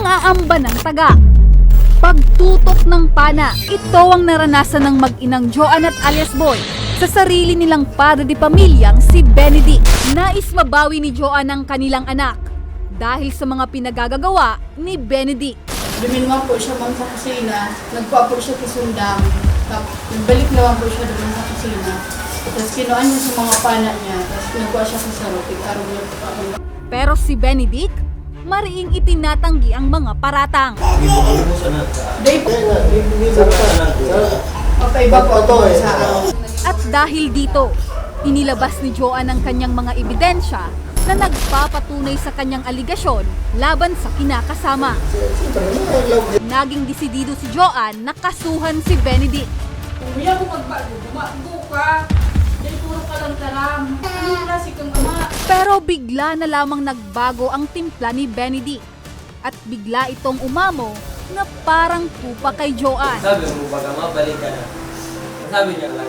Pangaamba ng taga. Pagtutok ng pana, ito ang naranasan ng mag-inang Joan at alias Boy sa sarili nilang padre de pamilyang si Benedict. Nais mabawi ni Joan ang kanilang anak dahil sa mga pinagagagawa ni Benedict. Luminwan po siya ma'am sa kusina. Nagpa po siya kisundang. Nagbalik naman po siya doon sa kusina. Tapos kinuan niya sa mga pana niya. Tapos nagkuha siya sa ako. Pero si Benedict, mariing itinatanggi ang mga paratang. At dahil dito, inilabas ni Joan ang kanyang mga ebidensya na nagpapatunay sa kanyang aligasyon laban sa kinakasama. Naging desidido si Joan na kasuhan si Benedict. Kuya mo magbago. Gumago ka. Day puro ka lang taram. Pero bigla na lamang nagbago ang timpla ni Benedict. At bigla itong umamo na parang tupa kay Joan. Sabi mo baga mabalik ka na. Sabi niya lang.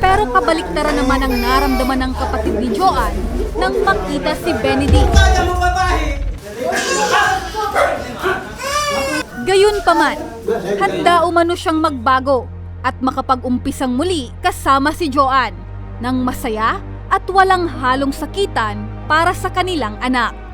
Pero kabaliktaran naman ang naramdaman ng kapatid ni Joan nang makita si Benedict. Gayun pa man, handa umano siyang magbago at makapag-umpisang muli kasama si Joan ng masaya at walang halong sakitan para sa kanilang anak.